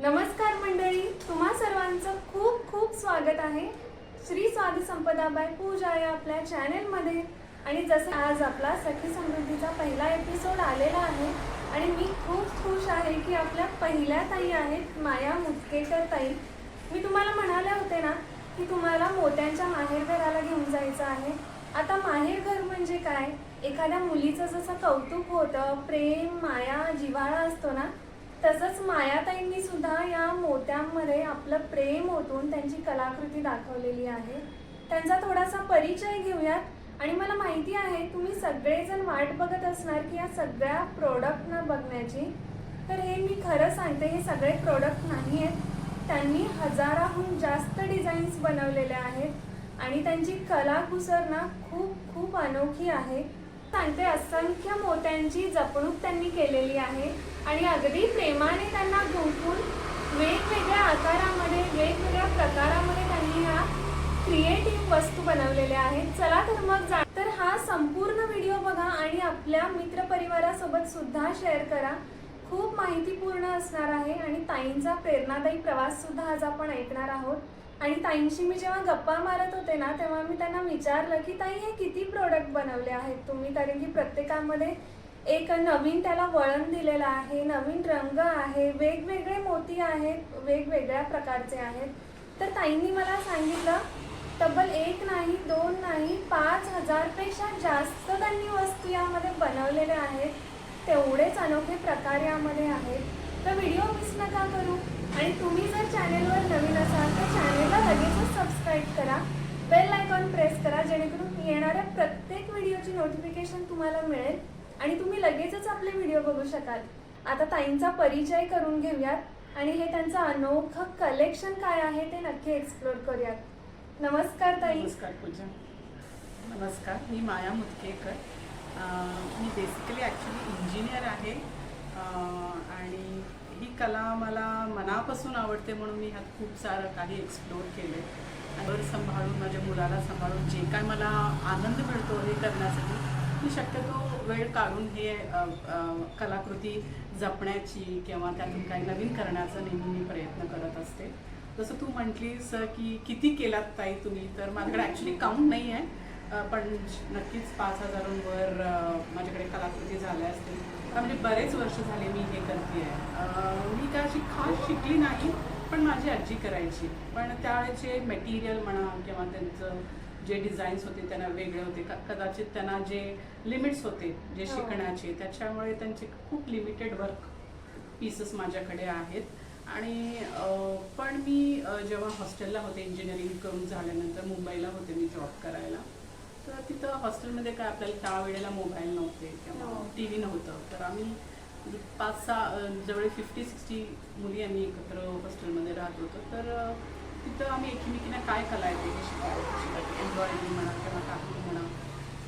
नमस्कार मंडळी तुम्हा सर्वांचं खूप खूप स्वागत आहे. श्री स्वाद संपदा बाय पूजा या आपल्या चॅनेलमध्ये. आणि जसं आज आपला सखी समृद्धीचा पहिला एपिसोड आलेला आहे आणि मी खूप खुश आहे की आपल्या पहिल्या ताई आहेत माया मुतकेकर ताई. मी तुम्हाला म्हणाले होते ना की तुम्हाला मोत्यांच्या माहेरघराला घेऊन जायचं आहे. आता माहेरघर म्हणजे काय? एखाद्या मुलीचं जसं कौतुक होतं प्रेम माया जिव्हाळा असतो ना तसंच मायाताईंनी सुद्धा या मोत्यांमध्ये आपलं प्रेम ओतून त्यांची कलाकृती दाखवलेली आहे. त्यांचा थोडासा परिचय घेऊयात. आणि मला माहिती आहे तुम्ही सगळेजण वाट बघत असणार की या सगळ्या प्रोडक्टना बघण्याची. तर हे मी खरं सांगते हे सगळे प्रोडक्ट नाही आहेत. त्यांनी हजाराहून जास्त डिझाईन्स बनवलेल्या आहेत. आणि त्यांची कलाकुसर ना खूप खूप अनोखी आहे. सांगते असंख्य मोत्यांची जपणूक त्यांनी केलेली आहे. आणि अगदी प्रेमाने त्यांना गुंफून वेगवेगळ्या आकारामध्ये वेगवेगळ्या प्रकारामध्ये त्यांनी ह्या क्रिएटिव्ह वस्तू बनवलेल्या आहेत. चला तर मग जा तर हा संपूर्ण व्हिडिओ बघा आणि आपल्या मित्रपरिवारासोबत सुद्धा शेअर करा. खूप माहितीपूर्ण असणार आहे आणि ताईंचा प्रेरणादायी प्रवास सुद्धा आज आपण ऐकणार आहोत. आणि ताईंशी मी जेव्हा गप्पा मारत होते ना तेव्हा मी त्यांना विचारलं की ताई हे किती प्रोडक्ट बनवले आहेत तुम्ही? कारण की प्रत्येकामध्ये एक नवीन त्याला वळण दिलेलं आहे नवीन रंग आहे वेगवेगळे मोती आहेत वेगवेगळ्या प्रकारचे आहेत. तर ताईंनी मला सांगितलं तब्बल एक नाही दोन नाही पाच हजारपेक्षा जास्त त्यांनी वस्तू यामध्ये बनवलेल्या आहेत तेवढेच अनोखे प्रकार यामध्ये आहेत. तर व्हिडिओ मिस नका करू. आणि तुम्ही जर चॅनेलवर नवीन असाल तर चॅनेलला लगेचच सबस्क्राईब करा. बेल आयकॉन प्रेस करा जेणेकरून येणाऱ्या प्रत्येक व्हिडिओची नोटिफिकेशन तुम्हाला मिळेल आणि तुम्ही लगेचच आपले व्हिडिओ बघू शकाल. आता ताईंचा परिचय करून घेऊयात आणि हे त्यांचं अनोखं कलेक्शन काय आहे ते नक्की एक्सप्लोर करूयात. नमस्कार ताई. नमस्कार पूजा. नमस्कार मी माया मुतकेकर मी बेसिकली ॲक्च्युली इंजिनियर आहे. आणि कला मला मनापासून आवडते म्हणून मी ह्यात खूप सारं काही एक्सप्लोअर केले घर सांभाळून माझ्या मुलाला सांभाळून जे काय मला आनंद मिळतो हे करण्यासाठी मी शक्यतो वेळ काढून हे कलाकृती जपण्याची किंवा त्यातून काही नवीन करण्याचा नेहमी मी प्रयत्न करत असते. जसं तू म्हटलीस की किती केलात ताई तुम्ही तर माझ्याकडे ॲक्च्युली काउंट नाही आहे पण नक्कीच पाच हजारांवर माझ्याकडे कलाकृती झाल्या असतील. का म्हणजे बरेच वर्ष झाले मी हे करते आहे मी काय अशी खास शिकली नाही पण माझी आजी करायची. पण त्यावेळेचे मटेरियल म्हणा किंवा त्यांचं जे डिझाईन्स होते त्यांना वेगळे होते कदाचित त्यांना जे लिमिट्स होते जे हो. शिकण्याचे त्याच्यामुळे त्यांचे खूप लिमिटेड वर्क पीसेस माझ्याकडे आहेत. आणि पण मी जेव्हा हॉस्टेलला होते इंजिनिअरिंग करून झाल्यानंतर मुंबईला होते मी जॉब करायला तर तिथं हॉस्टेलमध्ये काय आपल्याला त्यावेळेला मोबाईल नव्हते किंवा हो. टी व्ही नव्हतं. तर आम्ही म्हणजे पाच सहा जवळ फिफ्टी सिक्स्टी मुली आम्ही एकत्र हॉस्टेलमध्ये राहत होतो. तर तिथं आम्ही एकमेकींना काय कला येते हे शिकायला एम्ब्रॉयडरी म्हणा किंवा काही म्हणा.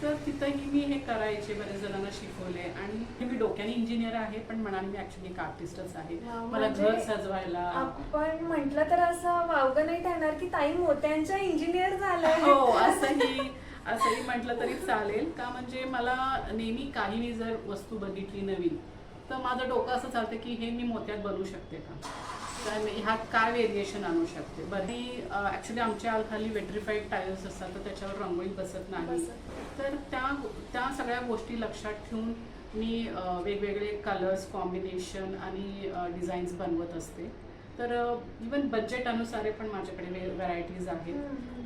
तर तिथंही मी हे करायचे बरेच जणांना शिकवले आणि मी डोक्याने इंजिनियर आहे पण मनाने मी ऍक्च्युली एक आर्टिस्टच आहे. मला म्हणजे घर सजवायला आपण म्हंटल तर असं वावगं नाही ठरणार की ताई मोत्यांच्या इंजिनियर झालंय. हो असंही असंही म्हटलं तरी चालेल. का म्हणजे मला नेहमी काही मी जर वस्तू बघितली नवीन तर माझं डोकं असं चालतं की हे मी मोत्यात बनवू शकते का? तर मी ह्यात काय व्हेरिएशन आणू शकते? बरी ॲक्च्युली आमच्या खाली वेट्रिफाईड टायर्स असतात तर त्याच्यावर रंगोळी बसत नाही. तर त्या त्या सगळ्या गोष्टी लक्षात ठेवून मी वेगवेगळे कलर्स कॉम्बिनेशन आणि डिझाईन्स बनवत असते. तर इवन बजेट अनुसार पण माझ्याकडे व्हरायटीज आहेत.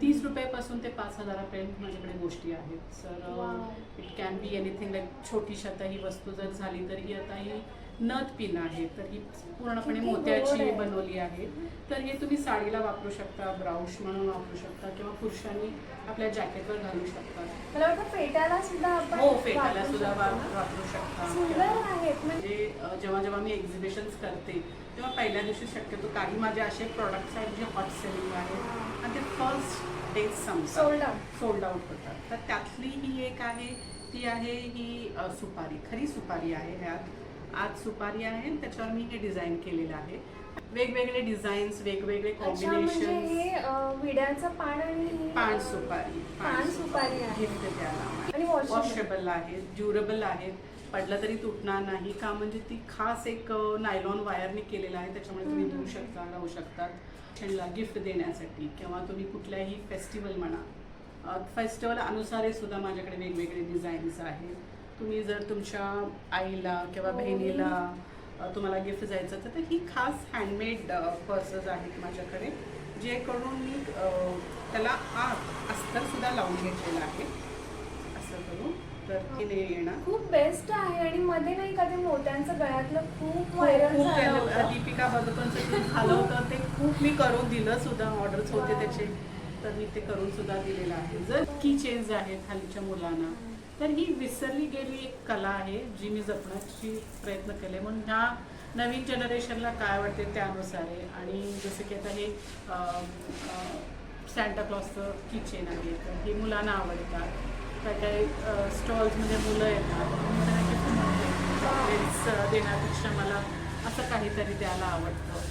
तीस रुपयापासून ते पाच हजारापर्यंत माझ्याकडे गोष्टी आहेत sir. It can be anything like छोटीशी आता ही वस्तू जर झाली तर ही आता ही नथ पिन आहे तर ही पूर्णपणे मोत्याची. बनवली आहे. तर हे तुम्ही साडीला वापरू शकता ब्राऊश म्हणून वापरू शकता किंवा पुरुषांनी आपल्या जॅकेटवर घालू शकता. मला वाटतं फेट्याला सुद्धा हो फेटाला वापरू सुद्धा. वापरू शकता. म्हणजे जेव्हा जेव्हा मी एक्झिबिशन्स करते तेव्हा पहिल्या दिवशी शक्यतो काही माझे असे प्रॉडक्ट्स आहेत जे हॉट सेलिंग आहेत आणि ते फर्स्ट डेज संपतात. सोल्ड आउट सोल्ड आउट होतात. तर त्यातली ही एक आहे ती आहे ही सुपारी खरी सुपारी आहे ह्यात. आज सुपारी आहे त्याच्यावर मी हे डिझाईन केलेलं आहे. वेगवेगळे डिझाईन्स वेगवेगळे म्हणजे कॉम्बिनेशन अं, विड्याचं पान आणि पान सुपारी पान सुपारी. आहे. washable. वॉशेबल आहेत ड्युरेबल आहेत पडलं तरी तुटणार नाही का? म्हणजे ती खास एक नायलॉन वायरने केलेलं आहे. त्याच्यामुळे तुम्ही. देऊ शकता राहू शकतात त्यांना गिफ्ट देण्यासाठी किंवा तुम्ही कुठल्याही फेस्टिवल म्हणा. फेस्टिवल अनुसारही सुद्धा माझ्याकडे वेगवेगळे डिझाईन्स आहेत. तुम्ही जर तुमच्या आईला किंवा हो. बहिणीला तुम्हाला गिफ्ट द्यायचं तर ही खास हँडमेड पर्सेस आहेत माझ्याकडे जे करून मी त्याला आत अस्तर सुद्धा लावून घेतलेलं आहे असं करून तर नाही येणार खूप बेस्ट आहे आणि मध्ये नाही का ते मोत्यांचं गळ्यातलं खूप व्हायरल. दीपिका जे झालं होतं ते खूप मी करून दिलं सुद्धा ऑर्डर्स होते. त्याचे तर मी ते करून सुद्धा दिलेलं आहे जर की चेंज आहेत हल्लीच्या मुलांना तर ही विसरली गेली एक कला आहे जी मी जपण्याची प्रयत्न केले. म्हणून ह्या नवीन जनरेशनला काय वाटते त्यानुसार. आहे आणि जसं की आता हे सॅन्टा किचन आहे. तर हे मुलांना आवडतात. काय काय स्टॉल्समध्ये मुलं येतात. चॉकलेट्स देण्यापेक्षा मला असं काहीतरी द्यायला आवडतं.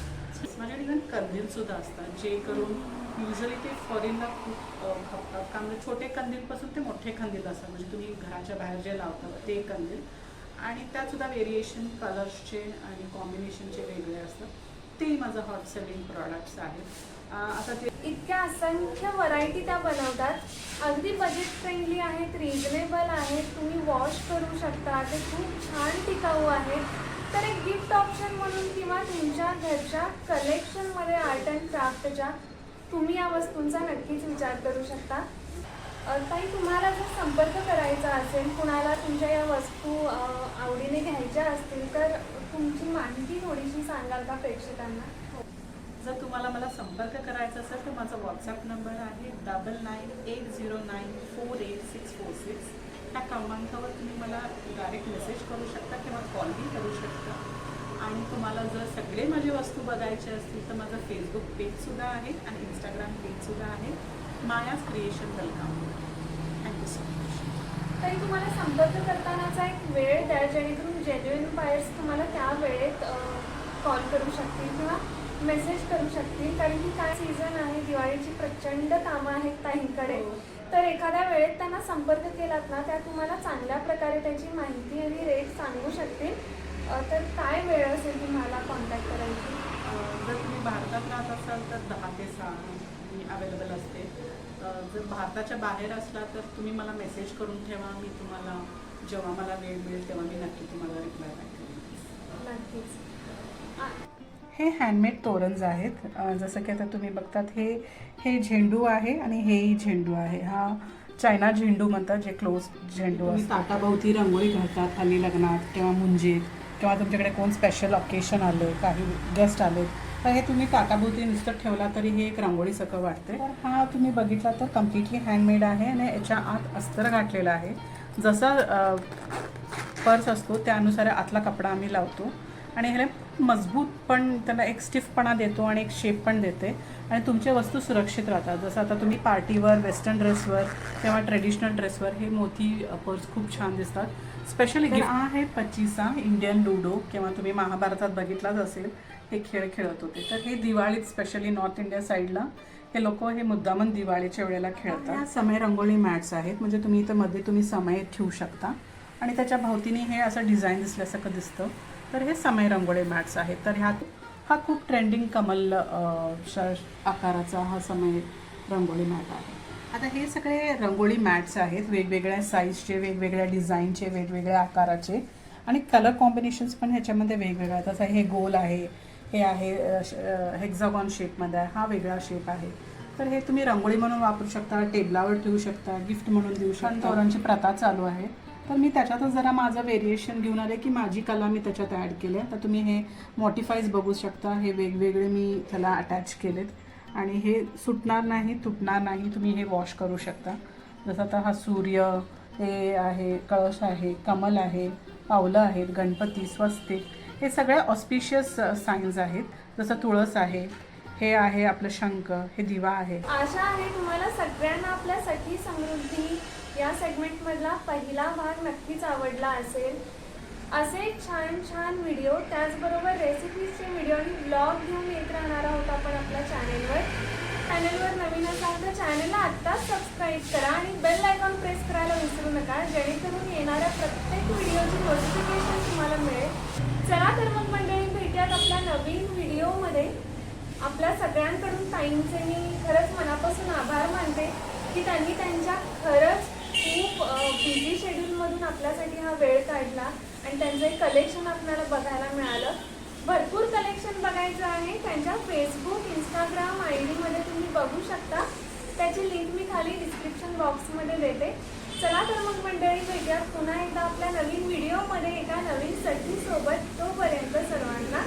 माझ्याकडे इव्हन कंदील सुद्धा असतात. जे करून युजली ते फॉरेनला खूप खपतात का म्हणजे छोटे कंदीलपासून ते मोठे कंदील असतात. म्हणजे तुम्ही घराच्या बाहेर जे लावता ते कंदील. आणि त्यात सुद्धा व्हेरिएशन कलर्सचे आणि कॉम्बिनेशनचे वेगळे असतात. ते माझं हॉट सेलिंग प्रॉडक्ट्स आहेत आता ते इतक्या असंख्य व्हरायटी त्या बनवतात. अगदी बजेट फ्रेंडली आहेत रिजनेबल आहेत. तुम्ही वॉश करू शकता. ते खूप छान टिकाऊ आहेत. तर एक गिफ्ट ऑप्शन म्हणून किंवा तुमच्या घरच्या कलेक्शनमध्ये आर्ट अँड क्राफ्टच्या तुम्ही या वस्तूंचा नक्कीच विचार करू शकता. ताई तुम्हाला जर संपर्क करायचा असेल कुणाला तुमच्या या वस्तू आवडीने घ्यायच्या असतील तर तुमची माहिती थोडीशी सांगाल का प्रेक्षकांना? हो. जर तुम्हाला मला संपर्क करायचा असेल तर माझा व्हॉट्सअप नंबर आहे double nine eight zero nine four eight six four six ह्या क्रमांकावर तुम्ही मला डायरेक्ट मेसेज करू शकता किंवा कॉलही करू शकता. आणि तुम्हाला जर सगळे माझे वस्तू बघायचे असतील तर माझं फेसबुक पेजसुद्धा आहे आणि इंस्टाग्राम पेजसुद्धा आहे. Maya's creation welcome thank you so much ताई तुम्हाला संपर्क करतानाचा एक वेळ द्या जेणेकरून जेन्युइन बायर्स तुम्हाला त्या वेळेत कॉल करू शकतील किंवा मेसेज करू शकतील. कारण की काय सीझन आहे दिवाळीची प्रचंड कामं आहेत ताईंकडे. हो. तर एखाद्या वेळेत त्यांना संपर्क केलात ना त्या तुम्हाला चांगल्या प्रकारे त्याची माहिती आणि रेट सांगू शकतील. तर काय वेळ असेल तुम्हाला कॉन्टॅक्ट करायची? जर तुम्ही भारतात राहत असाल तर दहा ते सहा मी अवेलेबल असते. जर भारताच्या बाहेर असला तर तुम्ही मला मेसेज करून ठेवा. मी तुम्हाला जेव्हा मला वेळ मिळेल तेव्हा मी नक्की तुम्हाला रिप्लाय बॅक करेन. नक्कीच. आ- हे हँडमेड तोरणज आहेत. जसं की आता तुम्ही बघतात हे हे झेंडू आहे आणि हेही झेंडू आहे. हा चायना झेंडू म्हणतात जे क्लोज झेंडू तुम्ही ताटाभोवती रांगोळी घालतात हल्ली लग्नात किंवा मुंजीत. किंवा तुमच्याकडे कोण स्पेशल ऑकेशन आलं काही गेस्ट आले तर हे तुम्ही ताटाभोवती नुसतं ठेवला तरी हे एक रांगोळी वाटते तर हा तुम्ही बघितला तर कम्प्लिटली हँडमेड आहे आणि याच्या आत अस्तर गाठलेला आहे. जसा पर्स असतो त्यानुसार आतला कपडा आम्ही लावतो. आणि ह्याला मजबूत पण त्याला एक स्टिफपणा देतो आणि एक शेप पण देते. आणि तुमच्या वस्तू सुरक्षित राहतात. जसं आता तुम्ही पार्टीवर वेस्टर्न ड्रेसवर किंवा ट्रेडिशनल ड्रेसवर हे मोती पर्स खूप छान दिसतात. स्पेशली गिफ्ट आहे पच्चीसा इंडियन लुडो किंवा तुम्ही महाभारतात बघितलाच असेल हे खेळ खेळत होते. तर हे दिवाळीत स्पेशली नॉर्थ इंडिया साईडला हे लोक हे मुद्दामन दिवाळीच्या वेळेला खेळतात. समय रंगोळी मॅट्स आहेत. म्हणजे तुम्ही इथं मध्ये तुम्ही समय ठेवू शकता. आणि त्याच्या भोवतीने हे असं डिझाईन दिसल्यासारखं दिसतं. तर हे समय रंगोळी मॅट्स आहेत. तर ह्यात हा खूप ट्रेंडिंग कमल आकाराचा हा समय रंगोळी मॅट आहे. आता हे सगळे रंगोळी मॅट्स आहेत वेगवेगळ्या साईजचे वेगवेगळ्या डिझाईनचे वेगवेगळ्या आकाराचे आणि कलर कॉम्बिनेशन्स पण ह्याच्यामध्ये वेगवेगळे आहेत. जसं हे गोल आहे हे आहे हेक्झागॉन शेपमध्ये आहे हा वेगळा शेप आहे. तर हे तुम्ही रंगोळी म्हणून वापरू शकता टेबलावर ठेवू शकता गिफ्ट म्हणून देऊ शकता. तोरणची प्रथा चालू आहे. तर मी त्याच्यातच जरा माझं व्हेरिएशन घेऊन आले की माझी कला मी त्याच्यात ॲड केल्या तर तुम्ही हे मॉटिफाईज बघू शकता. हे वेगवेगळे मी त्याला अटॅच केलेत. आणि हे सुटणार नाही तुटणार नाही तुम्ही हे वॉश करू शकता. जसं आता हा सूर्य हे आहे कळश आहे कमल आहे पावलं आहेत गणपती स्वस्तिक हे सगळे ऑस्पिशियस सायन्स आहेत. जसं तुळस आहे हे आहे आपलं शंख हे दिवा आहे. आशा आहे तुम्हाला सगळ्यांना आपल्यासाठी समृद्धी या सेगमेंटमधला पहिला भाग नक्कीच आवडला असेल. असे छान छान व्हिडिओ त्याचबरोबर रेसिपीजचे व्हिडिओ आणि ब्लॉग घेऊन येत राहणार आहोत आपण आपल्या चॅनेलवर चॅनेलवर नवीन असाल तर चॅनलला आत्ताच सबस्क्राईब करा आणि बेल आयकॉन प्रेस करायला विसरू नका जेणेकरून येणाऱ्या प्रत्येक व्हिडिओची नोटिफिकेशन तुम्हाला मिळेल. चला तर मग मंडळी भेटूयात आपल्या नवीन व्हिडिओमध्ये आपल्या सगळ्यांकडून ताईंचे मी खरंच मनापासून आभार मानते की त्यांनी त्यांच्या खरंच खूप बिझी शेड्यूलमधून आपल्यासाठी हा वेळ काढला. आणि त्यांचं एक कलेक्शन आपल्याला बघायला मिळालं. भरपूर कलेक्शन बघायचं आहे. त्यांच्या फेसबुक इंस्टाग्राम आय डीमध्ये तुम्ही बघू शकता. त्याची लिंक मी खाली डिस्क्रिप्शन बॉक्समध्ये देते. चला तर मग मंडळी भेटूयात. पुन्हा एकदा आपल्या नवीन व्हिडिओमध्ये एका नवीन सखीसोबत तोपर्यंत सर्वांना